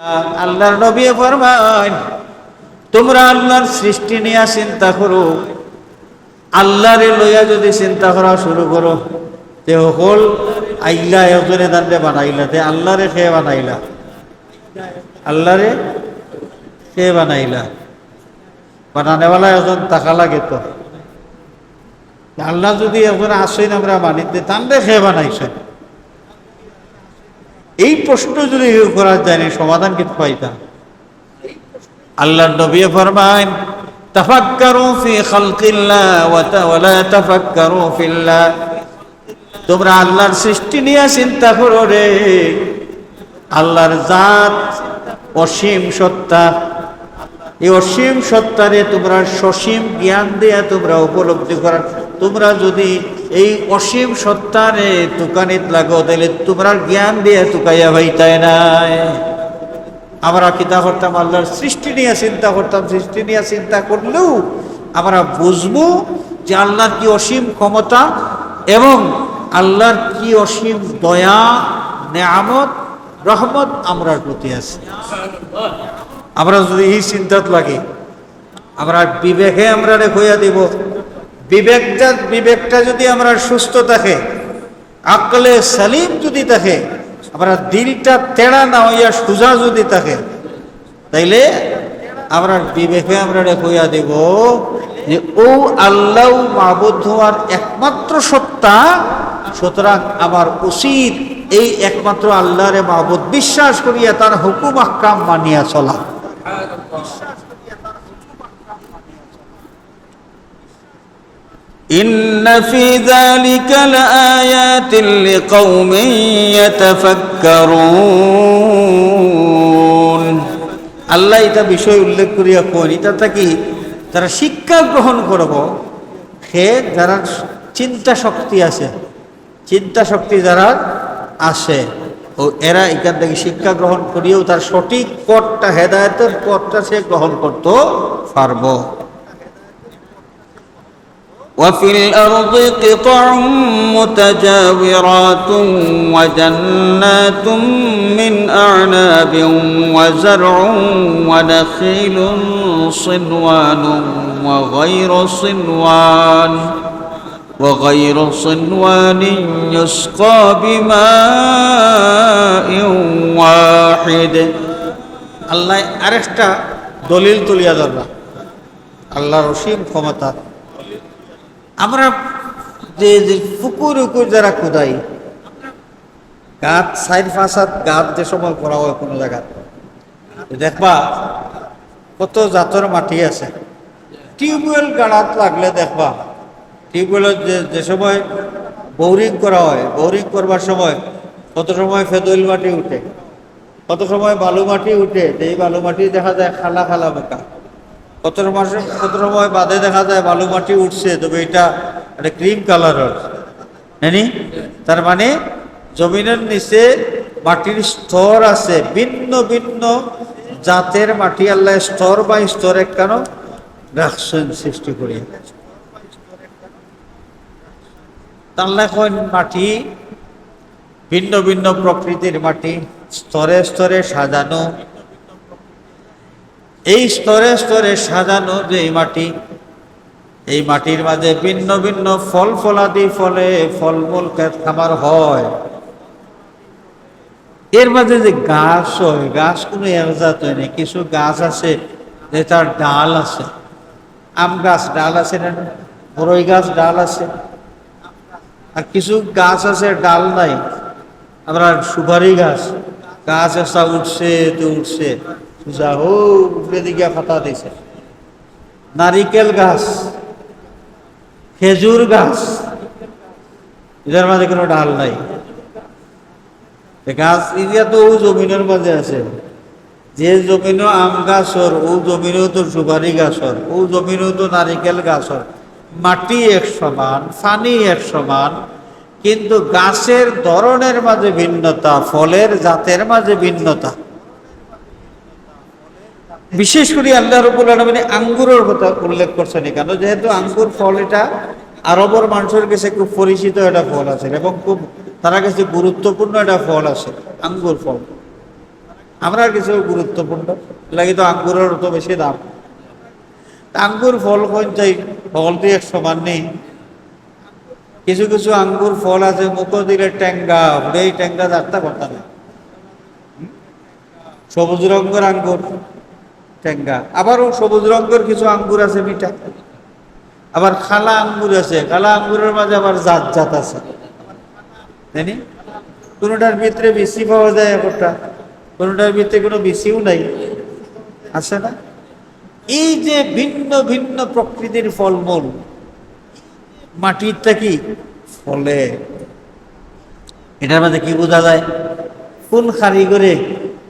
আল্লাহর নবী ফরমান তোমরা আল্লাহর সৃষ্টি নিয়ে চিন্তা করো। আল্লাহরে লইয়া যদি চিন্তা করা শুরু করো তে হল আইলা একজনে দান্ডে বানাইলা তে আল্লাহরে খেয়ে বানাইলা। আল্লাহরে খেয়ে বানাইলা। বানানেওয়ালা একজন টাকা লাগে তো। আল্লাহ যদি একজন আসেন, আমরা মানিতে তান্ডে খেয়ে বানাইছেন। এই প্রশ্ন যদি করা যায় সমাধান কিন্তু পাইতাম আল্লাহ নবী ফরমান তাফাক্কারু ফি খালকিল্লাহ ওয়া লা তাফাক্কারু ফিল্লাহ। তোমরা আল্লাহর সৃষ্টি নিয়ে চিন্তা করো রে। আল্লাহর জাত অসীম সত্তা। এই অসীম সত্তারে তোমরা সসীম জ্ঞান দিয়ে তোমরা উপলব্ধি করার তোমরা যদি এই অসীম সত্তারে তুকানিত লাগো তাহলে তোমরা জ্ঞান দিয়ে তুকাইয়া ভাইতাই নাই। আমরা কিতা করতাম, আল্লাহর সৃষ্টি নিয়ে চিন্তা করতাম, সৃষ্টি নিয়ে চিন্তা করলেও আমরা বুঝব যে আল্লাহর কি অসীম ক্ষমতা এবং আল্লাহর কি অসীম দয়া, নেয়ামত, রহমত আমরার প্রতি আছে। আমরা যদি এই চিন্তাত লাগে, আমরা বিবেকে আমরা রেখইয়া দিব। বিবেকটা বিবেকটা যদি আমরা সুস্থ থাকে, আকলে সালিম যদি থাকে, আমরা দিলটা তেড়া না হইয়া সোজা যদি থাকে, তাইলে আমরা বিবেকে আমরা রেখইয়া দিব যে, ও আল্লাহ মাবুদ হওয়ার একমাত্র সত্তা, সুতরাং আমার উচিত এই একমাত্র আল্লাহরে মাহবুদ বিশ্বাস করিয়া তার হুকুম আকাম মানিয়া চলা। إن في ذلك لآيات لقوم يتفكرون আল্লাহ এটা বিষয় উল্লেখ করিয়া কোন এটা থাকি তারা শিক্ষা গ্রহণ করব সে যারা চিন্তা শক্তি আছে চিন্তা শক্তি যারা আছে ও এরা এখান থেকে শিক্ষা গ্রহণ করিয়েও তার সঠিক পথটা হেদায়তের পথটা সে গ্রহণ করতে পারবো وفي الأرض قطع متجاورات وجنات من أعناب وزرع ونخيل صنوان وغير صنوان وغير صنوان يسقى بماء واحد আল্লাহ আরেকটা দলিল তুলিয়া ধরবা আল্লাহর অসীম ক্ষমতা আমরা যে যে পুকুর উকুর যারা কুদাই গাত সাইড ফাঁসাত গাত যে সময় করা হয় কোনো জায়গায় দেখবা, কত জাতর মাটি আছে। টিউবওয়েল গাড়াত লাগলে দেখবা টিউবওয়েলের যে যে সময় বোরিং করা হয় বোরিং করবার সময় কত সময় ফেদুল মাটি উঠে, কত সময় বালু মাটি উঠে এই বালু মাটি দেখা যায় খালা খালা বোকা। কত মাসে কত সময় বাদে দেখা যায় বালু মাটি উঠছে, তবে এটা একটা ক্রিম কালারের হ্যাঁ। তার মানে জমিনের নিচে মাটির স্তর আছে, ভিন্ন ভিন্ন জাতের মাটি আল্লাহ স্তর বা স্তর কেন রাখছেন সৃষ্টি করিয়া আল্লাহ কইন মাটি ভিন্ন ভিন্ন প্রকৃতির মাটি, স্তরে স্তরে সাজানো এই স্তরে স্তরে সাজানো যে মাটি, এই মাটির মাঝে ভিন্ন ভিন্ন ফল ফলাদি ফলে ফলমূল ক্ষেত খামার হয়। এর মাঝে যে গাছ হয় গাছ কোনো একজাত হয় না, কিছু গাছ আছে যে তার ডাল আছে। আম গাছ ডাল আছে না বড়ই গাছ ডাল আছে। আর কিছু গাছ আছে, ডাল নাই। আমরা সুপারি গাছ গাছ এসা উঠছে তো উঠছে। সুজা হো উপরে দিকে ফাটা দিছে। নারিকেল গাছ, খেজুর গাছ, এদের মাঝে কোনো ডাল নাই। গাছ ইয়া তো ও জমিনের মাঝে আছে। যে জমিনও আম গাছর, ও জমিনও তো সুপারি গাছর, ও জমিনও তো নারিকেল গাছর। মাটি এক সমান পানি এক সমান, কিন্তু গাছের ধরনের মাঝে ভিন্নতা, ফলের জাতের মাঝে ভিন্নতা। বিশেষ করে আল্লাহ রবুল আলমিনে আঙ্গুরের কথা উল্লেখ করছেন এখানে। যেহেতু আঙ্গুর ফল এটা, আরবর মানুষের কাছে খুব পরিচিত একটা ফল আছে এবং খুব তারা কাছে গুরুত্বপূর্ণ একটা ফল আছে, আঙ্গুর ফল। আমরা কিছু গুরুত্বপূর্ণ, লাগে তো আঙ্গুরের তো বেশি দাম। আঙ্গুর ফল কোন চাই ফল দিয়ে এক সমান নেই। কিছু কিছু আঙ্গুর ফল আছে মুখ দিলে ট্যাঙ্গা এই ট্যাঙ্গা যাত্রা করতে সবুজ রঙের আঙ্গুর। ট্যাঙ্গা আবারও সবুজ রঙের কিছু আঙ্গুর আছে মিঠা। আবার খালা আঙ্গুর আছে। খালা আঙ্গুরের মাঝে আবার জাত জাত আছে। জানি কোনোটার ভিতরে বেশি পাওয়া যায় একটা কোনোটার ভিতরে কোনো বেশিও নাই। আছে না? এই যে ভিন্ন ভিন্ন প্রকৃতির ফলমূল, মাটির কি? ফলে। এটার মধ্যে কি বোঝা যায়? কোন কারিগরে?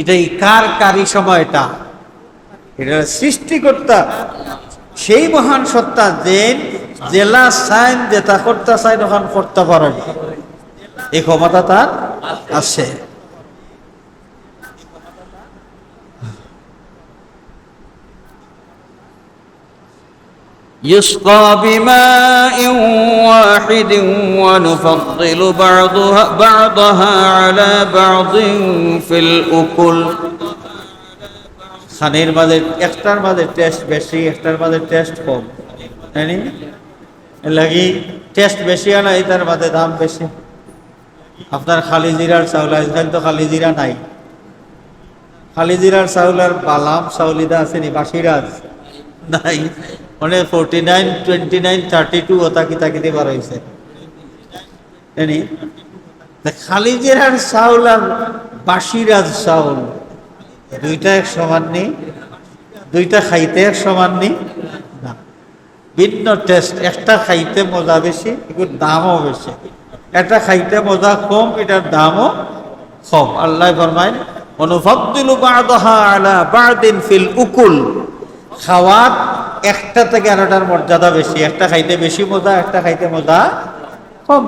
এটাই কার কারি সময়টা? এটা সৃষ্টিকর্তা সেই মহান সত্তা যে জেলা সাইন যেটা করতে চাই তখন করতে পারেন এই ক্ষমতা তার আছে يسقى بماء واحد ونفضل بعضها بعضها على بعض في الأكل খানের মাঝে একটার মাঝে টেস্ট বেশি, একটার মাঝে টেস্ট কম। জানি লাগি টেস্ট বেশি আনা এটার মাঝে দাম বেশি। আপনার খালি জিরার চাউল, আজকাল তো খালি জিরা নাই। খালি জিরার চাউল আর বালাম চাউলিদা আছে নি, বাসিরাজ? নাই। মানে forty nine twenty nine thirty two ওটা কিতা কিতে বার হয়েছে খালি জিরার চাউল আর বাসিরাজ চাউল। দুইটা এক সমান নেই দুইটা খাইতে এক সমান নেই না। ভিন্ন টেস্ট একটা খাইতে মজা বেশি, এগুলোর দামও বেশি। একটা খাইতে মজা কম, এটার দামও কম। আল্লাহ ফরমাইন অনুভবদিলু বাদহা আলা বাদিন ফিল উকুল। খাওয়ার একটা থেকে আরেকটার মর্যাদা বেশি। একটা খাইতে বেশি মজা, একটা খাইতে মজা কম।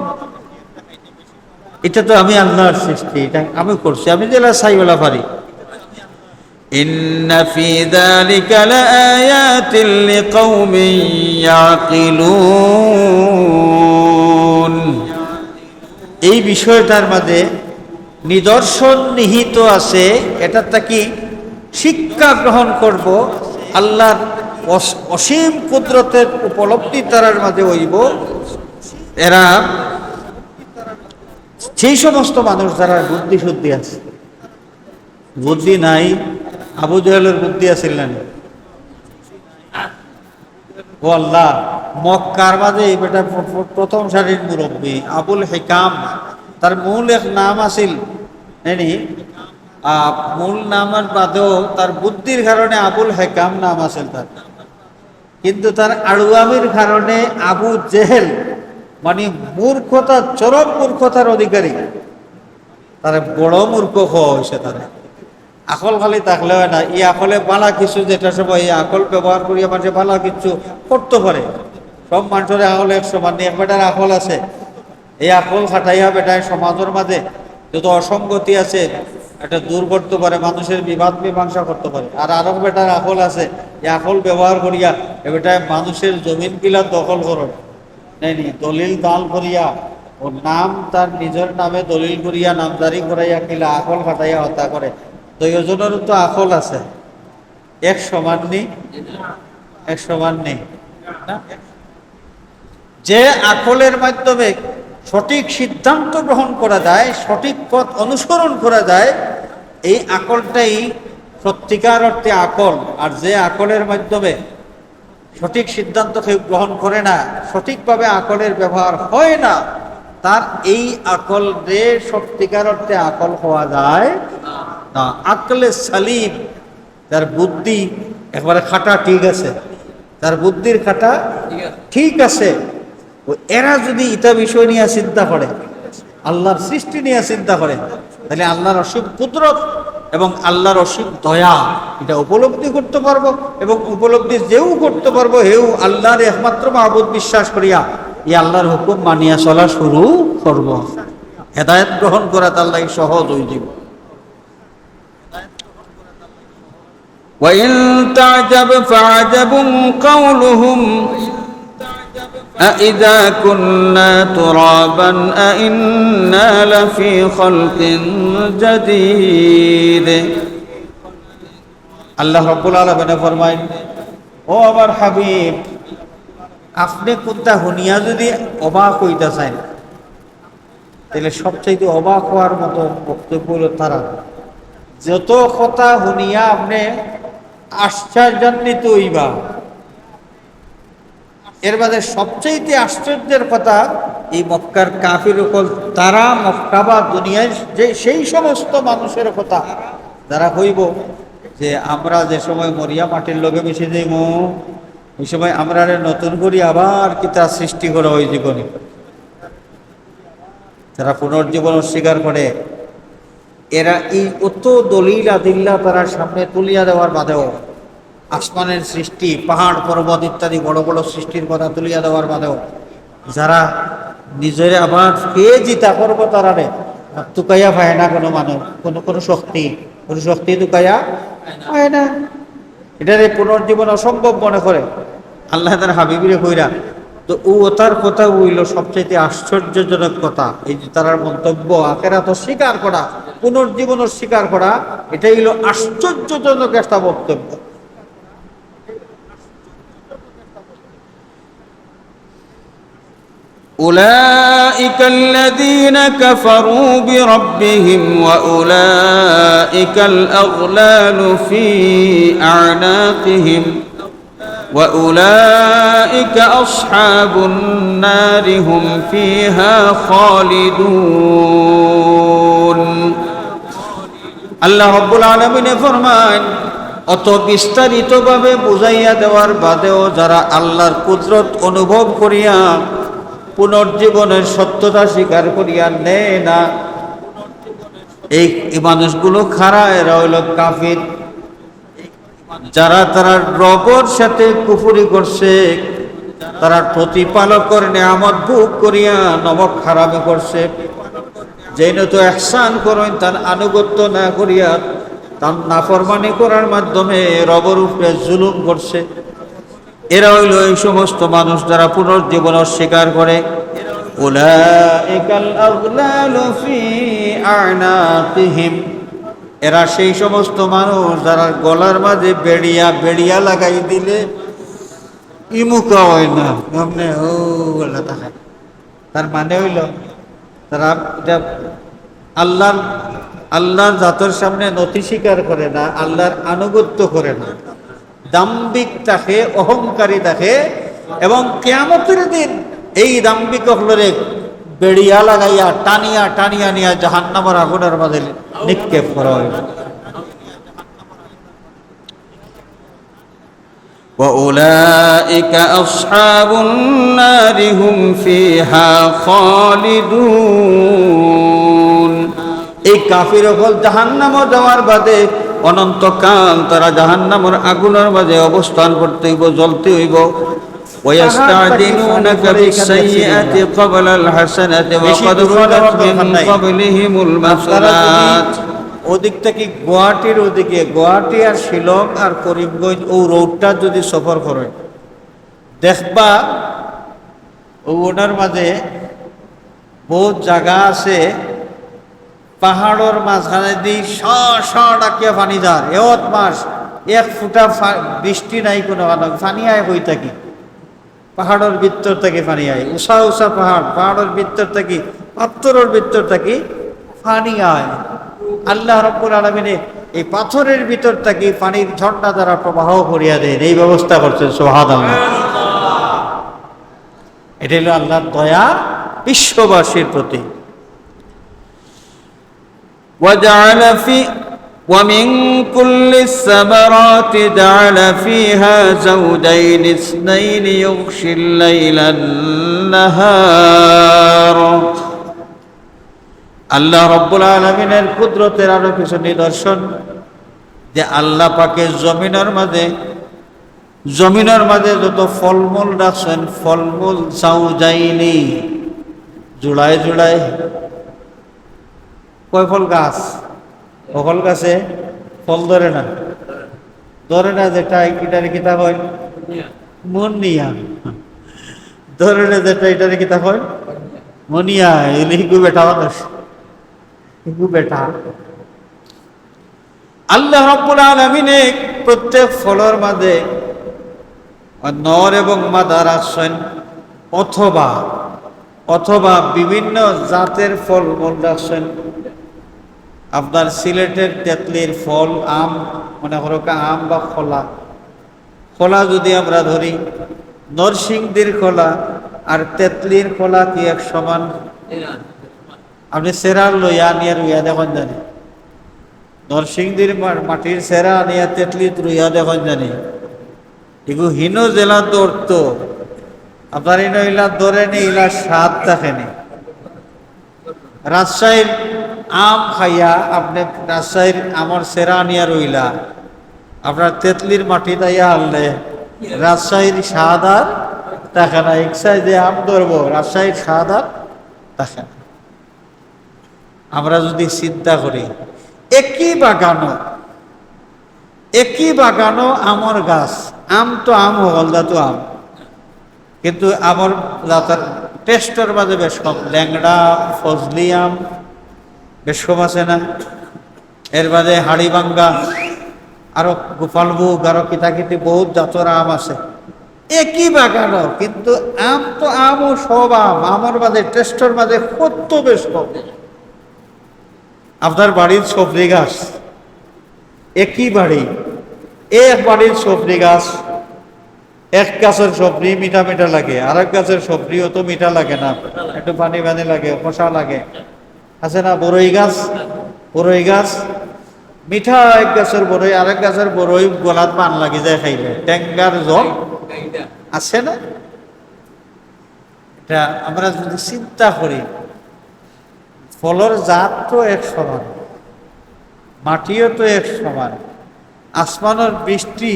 এটা তো আমি আল্লাহর সৃষ্টি, এটা আমি করছি। আমি জেলা সাইওয়ালা পারি। إن في ذلك لآيات لقوم يعقلون এই বিষয়টার মাঝে নিদর্শন নিহিত আছে এটা তাকে শিক্ষা গ্রহণ করব আল্লাহর অস- অসীম কুদরতের উপলব্ধি তারার মাঝে হইব এরা সেই সমস্ত মানুষ যারা বুদ্ধি শুদ্ধি আছে বুদ্ধি নাই আবু জহেলের বুদ্ধি আছিল না নি? ও আল্লাহ মক্কার মাঝে এই বেটা প্র- প্র- প্রথম সারির মুরব্বী আবুল হেকাম, তার মূল এক নাম আছিল। নানি? মূল নামের বাদেও তার বুদ্ধির কারণে আবুল হেকাম নাম আছিল তার। কিন্তু তার আড়ুয়ামির কারণে আবু জেহেল মানে মূর্খতা, চরম মূর্খতার অধিকারী। তার বড় মূর্খ হওয়া হয়েছে তারা। আকল খালি থাকলে হয় না। এই আকলে বালা কিছু যেটা সময় এই আকল ব্যবহার করিয়া মানুষে বালা কিছু করতে পারে। সব মানুষের আকল এক সমান। এক বেটার আকল আছে। এই আকল খাটাইয়া বেটায় সমাজের মাঝে। যত অসঙ্গতি আছে, এটা দূর করতে পারে, মানুষের বিবাদ মীমাংসা করতে পারে। আর আরও বেটার আকল আছে, এই আকল ব্যবহার করিয়া এ বেটায় মানুষের জমিন কিলা দখল করে। নেই দলিল দাল করিয়া, ও নাম তার নিজের নামে দলিল করিয়া, নামদারি করাইয়া কিলা আকল খাটাইয়া হত্যা করে। দুইজনেরও তো আকল আছে। এক সমান নেই। এক সমান নেই। যে আকলের মাধ্যমে সঠিক সিদ্ধান্ত গ্রহণ করা যায়, সঠিক পথ অনুসরণ করা যায়, এই আকলটাই সত্যিকার অর্থে আকল আর যে আকলের মাধ্যমে সঠিক সিদ্ধান্ত কেউ গ্রহণ করে না, সঠিকভাবে আকলের ব্যবহার হয় না, তার এই আকল রে সত্যিকার অর্থে আকল হওয়া যায়। না, আকলে সালিম। তার বুদ্ধি একবারে খাটা ঠিক আছে। তার বুদ্ধির খাটা ঠিক আছে। এরা যদি ইটা বিষয় নিয়ে চিন্তা করে, আল্লাহর সৃষ্টি নিয়ে চিন্তা করে, তাহলে আল্লাহর অসীম কুদরত এবং আল্লাহর অসীম দয়া এটা উপলব্ধি করতে পারব এবং উপলব্ধি যেও করতে পারব হেউ আল্লাহর একমাত্র মাহবুদ বিশ্বাস করিয়া এই আল্লাহর হুকুম মানিয়া চলা শুরু করব। হেদায়ত গ্রহণ করা তার লাগে সহজ হয়ে যাব। وإن تعجب فعجب قولهم أإذا كنا ترابا أإنا لفي خلق جديد আল্লাহ রব্বুল আলমেনে ফরমাইন ও আমার হাবিব আপনি কোনটা হুনিয়া যদি অবাক হইতে চান তাহলে সবচাইতে অবাক হওয়ার মতো বক্তব্য হলো তারা যত কথা শুনিয়া আপনি আশ্চর্যান্বিত হইবা এর বাদে সবচাইতে আশ্চর্যের কথা, এই মক্কার কাফির উপর তারা মক্কা বা দুনিয়ায় যে সেই সমস্ত মানুষের কথা, যারা হইব যে আমরা যে সময় মরিয়া মাটির লোকে মিশে যাইব, ওই সময় আমরা নতুন করি আবার কি তার সৃষ্টি করা ওই জীবনে। যারা পুনর্জীবন স্বীকার করে, এরা এই অত দলিল আদিল্লা তারা সামনে তুলিয়া দেওয়ার বাদেও আসমানের সৃষ্টি, পাহাড়, পর্বত ইত্যাদি বড় বড় সৃষ্টির কথা তুলিয়া দেওয়ার বাদেও যারা নিজের আবার কে জিতা করব তারা রে তুকাইয়া পায় না কোনো মানুষ, কোনো কোনো শক্তি। কোনো শক্তি তুকাইয়া পায় না। এটারে পুনর্জীবন অসম্ভব মনে করে। আল্লাহ তার হাবিবিরে কইরা, তো ও তার কথা হইল সবচাইতে আশ্চর্যজনক কথা। এই যে তার মন্তব্য আখেরা তো স্বীকার করা পুনর্জীবনের স্বীকার করা, এটাই হইল আশ্চর্যজনক একটা বক্তব্য। أولئك الذين كفروا بربهم وأولئك الأغلال في أعناقهم وأولئك أصحاب النار هم فيها خالدون আল্লাহ রব্বুল আলমিনে ফরমান অত বিস্তারিতভাবে বুঝাইয়া দেওয়ার বাদেও যারা আল্লাহর কুদরত অনুভব করিয়া পুনর্জীবনের সত্যতা স্বীকার করিয়া নেয় না। এই মানুষগুলো খারা এরা হইল কাফির। যারা তারা রবর সাথে কুফুরি করছে, তারা প্রতিপালকর নিয়ামত ভোগ করিয়া নবক খারাপে করছে। যেন তো এহসান করেন, তার আনুগত্য না করিয়া তার নাফরমানি করার মাধ্যমে রবর উপরে জুলুম করছে। এরা হইল এই সমস্ত মানুষ যারা পুনর্জীবন অস্বীকার করে। এরা সেই সমস্ত মানুষ যারা গলার মাঝে বেড়িয়া বেড়িয়া লাগাই দিলে ইমুকা হয় না। সামনে, ও তার মানে হইল, তারা এটা আল্লাহর আল্লাহর জাতর সামনে নথি স্বীকার করে না, আল্লাহর আনুগত্য করে না। দাম্বিক তাকে অহংকারী তাকে এবং কেয়ামতের দিন এই দাম্বিক হলরে বেড়িয়া লাগাইয়া টানিয়া টানিয়া নিয়া জাহান্নামার আগুনের মাঝে নিক্ষেপ করা হইল وأولئك أصحاب النار هم فيها خالدون এই কাফির হল জাহান্নামও যাওয়ার বাদে অনন্তকাল তারা জাহান্নামের আগুনের মাঝে অবস্থান করতে হইব জ্বলতে হইব ويستعجلونك بالسيئة قبل الحسنة وقد خلت من قبلهم المثلات ওদিক থেকে গুয়াহাটির ওদিকে গুয়াহাটি আর শিলং আর করিমগঞ্জ ও রোডটা যদি সফর করেন দেখবা ও ওনার মাঝে বহুত জায়গা আছে পাহাড়ের মাঝখানে দি শ শ ডাকিয়া পানি যার। এত মাস এক ফুটা বৃষ্টি নাই কোনো কারণ পানি আয় হই থাকি। পাহাড়ের ভিতর থেকে পানি আয়। উষা উষা পাহাড় পাহাড়ের ভিতর থেকে পাথরের ভিতর থেকে পানি আয়। আল্লাহ রব্বুল আলমিনে এই পাথরের ভিতর থেকে পানির ঝর্ণা দ্বারা প্রবাহ করিয়া দেন। এই ব্যবস্থা করছেন সোহাদ এটা হলো আল্লাহর দয়া বিশ্ববাসীর প্রতি। وجعل في ومن كل الثمرات جعل فيها زوجين اثنين يغشي الليل النهار আল্লাহ রব্বুল আলমিনের কুদরতের আরো কিছু নিদর্শন যে আল্লাহ পাকে জমিনের মাঝে জমিনের মাঝে যত ফলমূল রাখছেন ফলমূল চাউ যাইনি জুড়ায় জুড়ায় কয় ফল গাছ? সকল গাছে ফল ধরে না। ধরে না যেটা এটারে কিতাব হয়? মনিয়া। ধরে না যেটা এটারে কিতাব হয়? মনিয়া। এলি হিকু বেটা মানুষ। হিকু বেটা। আল্লাহ রব্বুল আলমিনে প্রত্যেক ফলের মাঝে নর এবং মাদা রাখছেন অথবা অথবা বিভিন্ন জাতের ফল রাখছেন আপনার সিলেটের তেতলির ফল, আম, মনে করো আম বা খোলা। খোলা যদি আমরা ধরি, নরসিংদীর খোলা আর তেতলির খোলা কি এক সমান? আপনি সেরার লইয়া নিয়ে রুইয়া দেখুন জানি। নরসিংদীর মাটির সেরা নিয়ে তেতলি রুইয়া দেখুন জানি। এগু হীন জেলা দৌড়ত আপনার ইনো ইলা দৌড়ে নি, ইলা স্বাদ দেখেনি। রাজশাহীর আম খাইয়া আপনি রাজশাহীর আমার সেরা নিয়া রইলা। আপনার তেতলির মাটি তাইয়া আনলে, রাজশাহীর আর দেখে না ইচ্ছায় যে আম ধরবো, রাজশাহীর দেখে না। আমরা যদি চিন্তা করি, একই বাগানো একই বাগানো আমর গাছ, আম তো আম, হলদা তো আম। কিন্তু আমার জাতার টেস্টের মাঝে বেশ কম, ল্যাংড়া, ফজলি আম বেশ কম আছে না? এর বাদে হাড়িবাঙ্গা, আরও গোপালভোগ আরও কিতাকিতি, বহুত জাতর আম আছে। একই বাগানো, কিন্তু আম তো আমও সব আম। আমার মাঝে টেস্টের মাঝে কত বেশ কম। আপনার বাড়ির সবজি গাছ, একই বাড়ি। এক বাড়ির সবজি গাছ, এক গাছের সবজি মিঠা মিঠা লাগে। আর এক গাছের সবজি অত মিঠা লাগে না। একটু পানি পানি লাগে কষা লাগে। আছে না বড়ই গাছ? বড়ই গাছ? মিঠা এক গাছের বড়ই আর এক গাছের বড়ই গলাত পান লাগি যায় খাইলে। ট্যাঙ্গার জল আছে না? এটা আমরা যদি চিন্তা করি ফলর জাত তো এক সমান মাটিও তো এক সমান আসমানের বৃষ্টি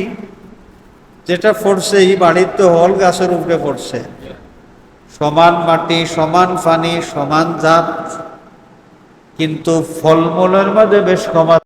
যেটা পড়ছে এই বাড়ির তো হল গাছের উপরে পড়ছে। সমান মাটি, সমান পানি, সমান জাত কিন্তু ফলমূলের মধ্যে বেশ কমা